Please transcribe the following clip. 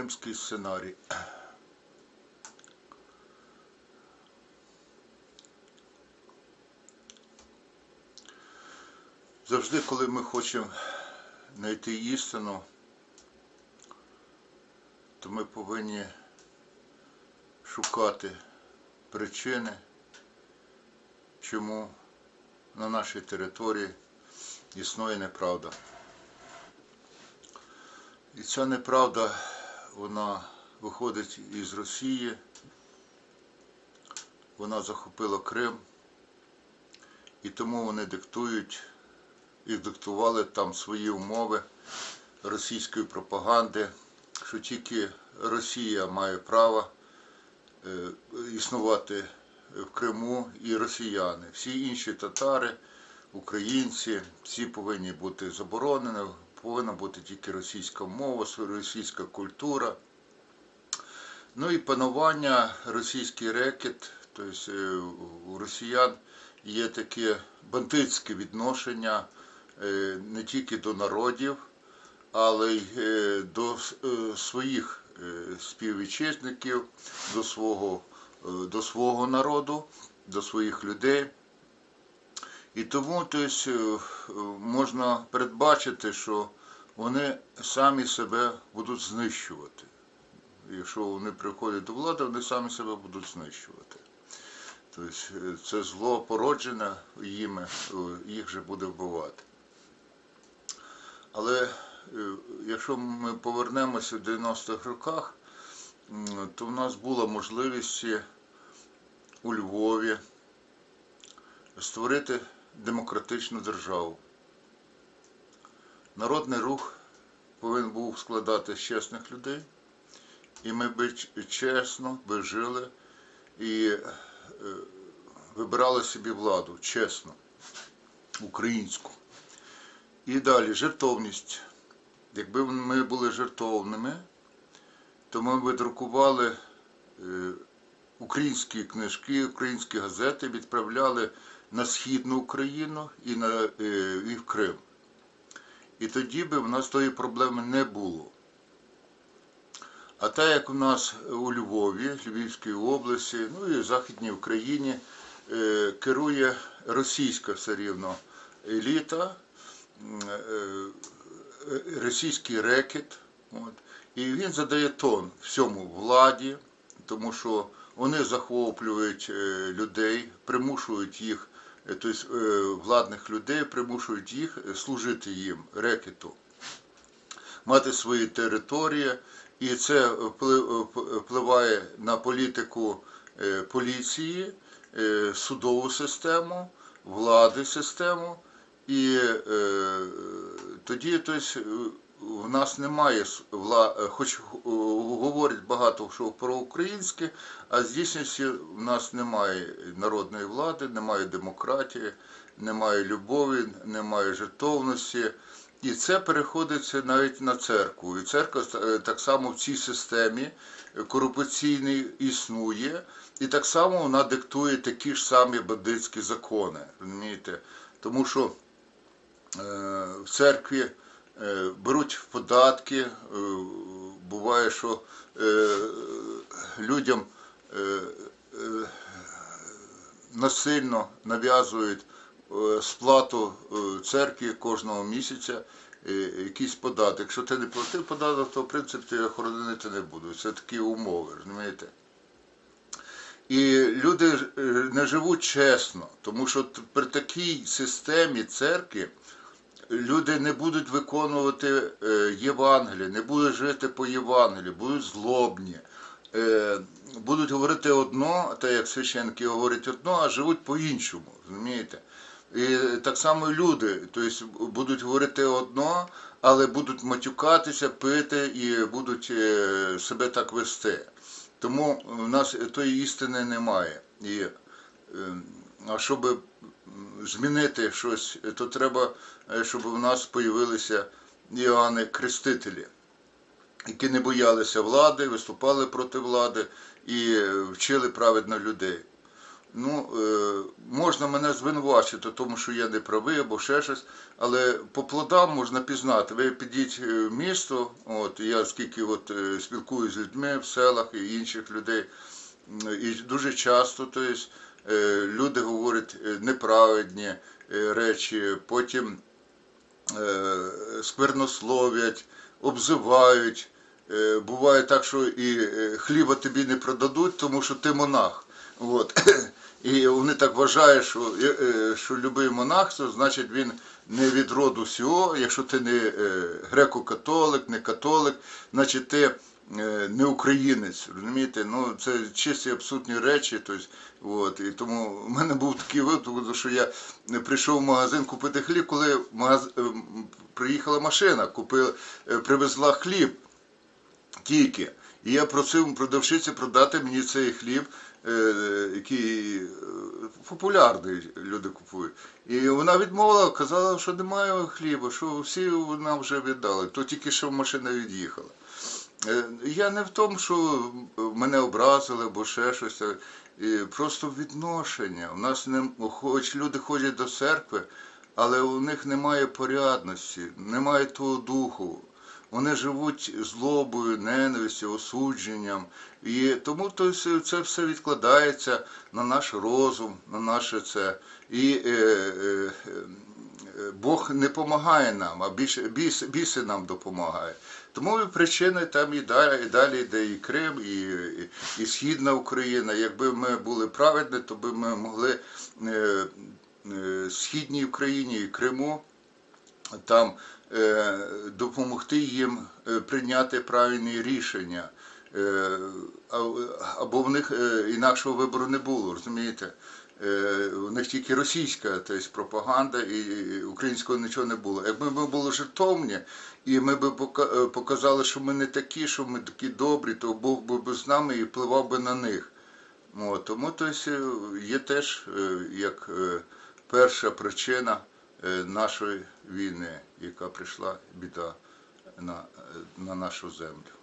Римський сценарій. Завжди, коли ми хочемо знайти істину, то ми повинні шукати причини, чому на нашій території існує неправда. І ця неправда, вона виходить із Росії, вона захопила Крим, і тому вони диктують і диктували там свої умови російської пропаганди, що тільки Росія має право е, існувати в Криму і росіяни. Всі інші татари, українці, всі повинні бути заборонені, повинна бути тільки російська мова, російська культура. Ну і панування російський рекет, тобто е, у росіян є таке бандитське відношення е, не тільки до народів, але й е, до своїх співвітчизників, до свого, до свого народу, до своїх людей. І тому тобто, можна передбачити, що вони самі себе будуть знищувати. Якщо вони приходять до влади, вони самі себе будуть знищувати. Тобто е, це зло породжене їми, е, їх же буде вбивати. Але е, якщо ми повернемося в 90-х роках, то в нас була можливість у Львові створити демократичну державу. Народний рух повинен був складати з чесних людей, і ми би чесно би жили і е, вибирали собі владу чесно, українську. І далі жертовність. Якби ми були жертовними, то ми б друкували е, українські книжки, українські газети, відправляли на Східну Україну і, на, е, і в Крим. І тоді би в нас тої проблеми не було. А так як у нас у Львові, Львівській області, ну і в Західній Україні е, керує російська все рівно еліта, е, е, російський рекет. От, і він задає тон всьому владі, тому що вони захоплюють людей, примушують їх, тобто е, владних людей, примушують їх е, служити їм рекету мати свої території, і це впли- впливає на політику е, поліції, е, судову систему, влади систему. І е, тоді тобто, в нас немає е, хоч е, говорять багато що про українське, а з дійсності в нас немає народної влади, немає демократії, немає любові, немає жертовності. І це переходиться навіть на церкву. І церква е, так само в цій системі корупційній існує, і так само вона диктує такі ж самі бандитські закони. Розумієте? Тому що е, в церкві е, беруть податки, е, буває, що е, людям насильно нав'язують сплату церкві кожного місяця якийсь податок. Якщо ти не платив податок, то в принципі тебе хоронити не будуть. Це такі умови, розумієте? І люди не живуть чесно, тому що при такій системі церкви люди не будуть виконувати е, Євангеліє, не будуть жити по Євангелію, будуть злобні, е, будуть говорити одно, так як священники говорять одно, а живуть по-іншому. розумієте? І так само люди, тобто будуть говорити одно, але будуть матюкатися, пити і будуть е, себе так вести. Тому в нас тої істини немає. І, а щоб змінити щось, то треба, е, щоб в нас появилися Іоанни Крестителі, які не боялися влади, виступали проти влади і е, вчили праведно людей. Ну, е, можна мене звинувачити, тому що я не правий або ще щось, але по плодам можна пізнати. Ви підіть в місто, от я скільки от спілкуюся з людьми в селах і інших людей, і дуже часто, то есть, е, люди говорять е, неправедні е, речі, потім е, сквернословлять, обзивають. Е, Буває так, що і е, хліба тобі не продадуть, тому що ти монах. От. І вони так вважають, що, е, е, що любий монах, то значить він не від роду сього, якщо ти не е, греко-католик, не католик, значить ти е, не українець. Розумієте? Ну, це чисті абсурдні речі. Тобто, от. І тому в мене був такий випадок, що я прийшов в магазин купити хліб, коли магаз... е, приїхала машина, купила, е, привезла хліб тільки. І я просив продавщиці продати мені цей хліб, е, який е, популярний люди купують. І вона відмовила, казала, що немає хліба, що всі вона вже віддала, то тільки що машина від'їхала. Е, Я не в тому, що мене образили або ще щось, просто відношення. У нас не хоч люди ходять до церкви, але у них немає порядності, немає того духу. Вони живуть злобою, ненавистю, осудженням. І тому то це все відкладається на наш розум, на наше це. І е, е, е, Бог не допомагає нам, а більше біс, біси нам допомагають. Тому причини там і далі, і далі йде і Крим, і, і, і Східна Україна. Якби ми були праведні, то би ми могли е, е, Східній Україні і Криму там е, допомогти їм е, прийняти правильні рішення. Е, або в них е, інакшого вибору не було, розумієте? Е, У них тільки російська тобто, пропаганда і українського нічого не було. Якби ми були жертовні, і ми б е, показали, що ми не такі, що ми такі добрі, то Бог би з нами і впливав би на них. От, тому тобто, є теж е, як е, перша причина е, нашої війни, яка прийшла біда на, е, на нашу землю.